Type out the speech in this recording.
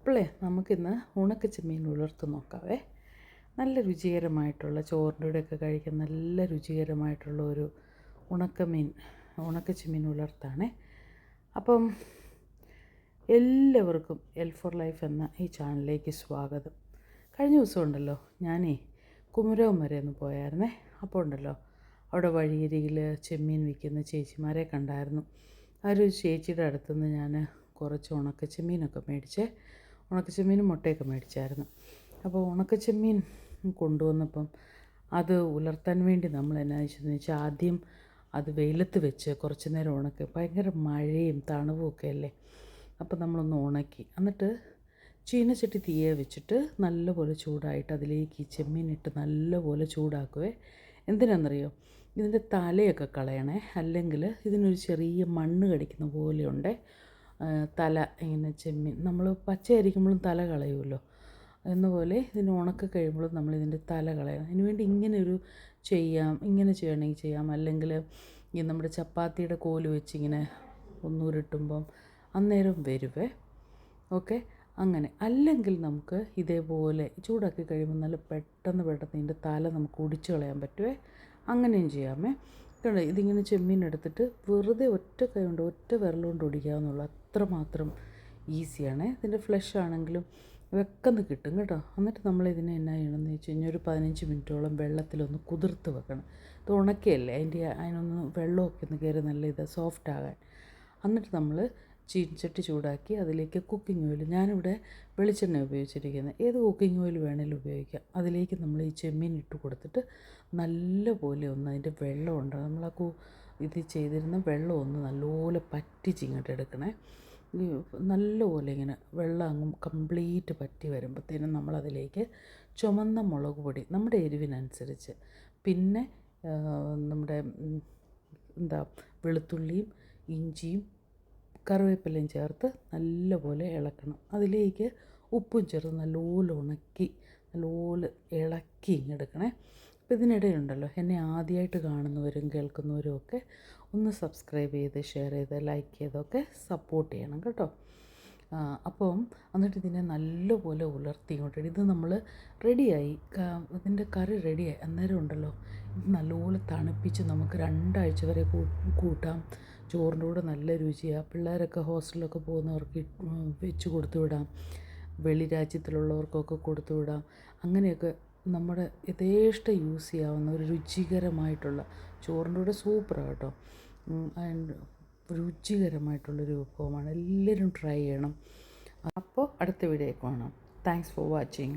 അപ്പോളേ നമുക്കിന്ന് ഉണക്ക ചെമ്മീൻ ഉലർത്ത് നോക്കാവേ. നല്ല രുചികരമായിട്ടുള്ള ചോറിന്റെ കൂടെയൊക്കെ കഴിക്കാൻ നല്ല രുചികരമായിട്ടുള്ള ഒരു ഉണക്കമീൻ ഉണക്ക ചെമ്മീൻ ഉലർത്താണേ. അപ്പം എല്ലാവർക്കും എൽ ഫോർ ലൈഫ് എന്ന ഈ ചാനലിലേക്ക് സ്വാഗതം. കഴിഞ്ഞ ദിവസം ഉണ്ടല്ലോ ഞാനേ കുമരകം വരെ ഒന്ന് പോയായിരുന്നേ. അപ്പോൾ ഉണ്ടല്ലോ അവിടെ വഴിയരികിൽ ചെമ്മീൻ വിൽക്കുന്ന ചേച്ചിമാരെ കണ്ടായിരുന്നു. ആ ഒരു ചേച്ചിയുടെ അടുത്തുനിന്ന് ഞാൻ കുറച്ച് ഉണക്ക ചെമ്മീനൊക്കെ മേടിച്ചേ. ഉണക്ക ചെമ്മീനും മുട്ടയൊക്കെ മേടിച്ചായിരുന്നു. അപ്പോൾ ഉണക്കച്ചെമ്മീൻ കൊണ്ടുവന്നപ്പം അത് ഉലർത്താൻ വേണ്ടി നമ്മൾ എന്നാ വെച്ചതെന്ന് വെച്ചാൽ ആദ്യം അത് വെയിലത്ത് വെച്ച് കുറച്ച് നേരം ഉണക്കി. ഭയങ്കര മഴയും തണുവും ഒക്കെ അല്ലേ? അപ്പോൾ നമ്മളൊന്ന് ഉണക്കി. എന്നിട്ട് ചീനച്ചട്ടി തീയെ വെച്ചിട്ട് നല്ലപോലെ ചൂടായിട്ട് അതിലേക്ക് ഈ ചെമ്മീനിട്ട് നല്ലപോലെ ചൂടാക്കുവേ. എന്തിനാണെന്നറിയോ? ഇതിന്റെ തലയൊക്കെ കളയണേ. അല്ലെങ്കിൽ ഇതിനൊരു ചെറിയ മണ്ണ് കടിക്കുന്ന പോലെയുണ്ട് തല ഇങ്ങനെ ചെമ്മീൻ നമ്മൾ പച്ചയായിരിക്കുമ്പോഴും തല കളയുമല്ലോ. എന്നപോലെ ഇതിന് ഉണക്ക കഴിയുമ്പോഴും നമ്മൾ ഇതിന്റെ തല കളയണം. അതിന് വേണ്ടി ഇങ്ങനെ ഒരു ചെയ്യാം ഇങ്ങനെ ചെയ്യണമെങ്കിൽ ചെയ്യാം. അല്ലെങ്കിൽ ഈ നമ്മുടെ ചപ്പാത്തിയുടെ കോൽ വെച്ചിങ്ങനെ ഒന്നുരുട്ടുമ്പം അന്നേരം വരുവേ. ഓക്കെ? അങ്ങനെ. അല്ലെങ്കിൽ നമുക്ക് ഇതേപോലെ ചൂടാക്കി കഴിയുമ്പോൾ നല്ല പെട്ടെന്ന് പെട്ടെന്ന് ഇതിന്റെ തല നമുക്ക് ഒടിച്ച് കളയാൻ പറ്റുമേ അങ്ങനെയും ചെയ്യാമേ കണ്ടോ ഇതിങ്ങനെ ചെമ്മീൻ എടുത്തിട്ട് വെറുതെ ഒറ്റ കൈ കൊണ്ട് ഒറ്റ വിരലുകൊണ്ട് ഒടിക്കാവുന്നുള്ളൂ അത്രമാത്രം ഈസിയാണ്. ഇതിന്റെ ഫ്ലഷ് ആണെങ്കിലും വെക്കന്ന് കിട്ടും കേട്ടോ. എന്നിട്ട് നമ്മൾ ഇതിനെ എന്നാ ചെയ്യണമെന്ന് വെച്ച് കഴിഞ്ഞാൽ ഒരു പതിനഞ്ച് മിനിറ്റോളം വെള്ളത്തിലൊന്ന് കുതിർത്ത് വെക്കണം. ഇത് ഉണക്കിയല്ലേ? അതിന്റെ അതിനൊന്ന് വെള്ളമൊക്കെ ഒന്ന് കയറി നല്ല ഇത് സോഫ്റ്റ് ആകാൻ. എന്നിട്ട് നമ്മൾ ചീൻചട്ടി ചൂടാക്കി അതിലേക്ക് കുക്കിംഗ് ഓയിൽ ഞാനിവിടെ വെളിച്ചെണ്ണ ഉപയോഗിച്ചിരിക്കുന്നത്. ഏത് കുക്കിംഗ് ഓയിൽ വേണേലും ഉപയോഗിക്കാം. അതിലേക്ക് നമ്മൾ ഈ ചെമ്മീൻ ഇട്ട് കൊടുത്തിട്ട് നല്ലപോലെ ഒന്ന് അതിന്റെ വെള്ളമുണ്ട് നമ്മൾ ആ കു ഇത് ചെയ്തിരുന്ന വെള്ളം ഒന്ന് നല്ലപോലെ പറ്റിച്ച് ഇങ്ങോട്ട് എടുക്കണേ. നല്ലപോലെ ഇങ്ങനെ വെള്ളം അങ്ങ് കംപ്ലീറ്റ് പറ്റി വരുമ്പോഴത്തേനും നമ്മളതിലേക്ക് ചുമന്ന മുളക് പൊടി നമ്മുടെ എരിവിനനുസരിച്ച്. പിന്നെ നമ്മുടെ എന്താ വെളുത്തുള്ളിയും ഇഞ്ചിയും കറിവേപ്പിലയും ചേർത്ത് നല്ലപോലെ ഇളക്കണം. അതിലേക്ക് ഉപ്പും ചേർത്ത് നല്ലപോലെ ഉണക്കി നല്ലപോലെ ഇളക്കി ഇങ്ങെടുക്കണേ അപ്പോൾ ഇതിനിടയിലുണ്ടല്ലോ എന്നെ ആദ്യമായിട്ട് കാണുന്നവരും കേൾക്കുന്നവരും ഒക്കെ ഒന്ന് സബ്സ്ക്രൈബ് ചെയ്ത് ഷെയർ ചെയ്ത് ലൈക്ക് ചെയ്തൊക്കെ സപ്പോർട്ട് ചെയ്യണം കേട്ടോ. അപ്പം എന്നിട്ട് ഇതിനെ നല്ലപോലെ ഉലർത്തി കൊണ്ടിട്ട് ഇത് നമ്മൾ റെഡിയായി. ഇതിന്റെ കറി റെഡിയായി. അന്നേരം ഉണ്ടല്ലോ നല്ലപോലെ തണുപ്പിച്ച് നമുക്ക് രണ്ടാഴ്ച വരെ കൂട്ടാം. ചോറിന്റെ കൂടെ നല്ല രുചിയാണ് പിള്ളേരൊക്കെ ഹോസ്റ്റലിലൊക്കെ പോകുന്നവർക്ക് വെച്ച് കൊടുത്തു വിടാം. വെളി രാജ്യത്തിലുള്ളവർക്കൊക്കെ കൊടുത്തു വിടാം. അങ്ങനെയൊക്കെ നമ്മുടെ യഥേഷ്ടം യൂസ് ചെയ്യാവുന്ന ഒരു രുചികരമായിട്ടുള്ള ചോറിന്റെ കൂടെ സൂപ്പറാണ് കേട്ടോ. ആൻഡ് രുചികരമായിട്ടുള്ളൊരു വിഭവമാണ്. എല്ലാവരും ട്രൈ ചെയ്യണം. അപ്പോൾ അടുത്ത വീഡിയോ കാണാം. Thanks for watching.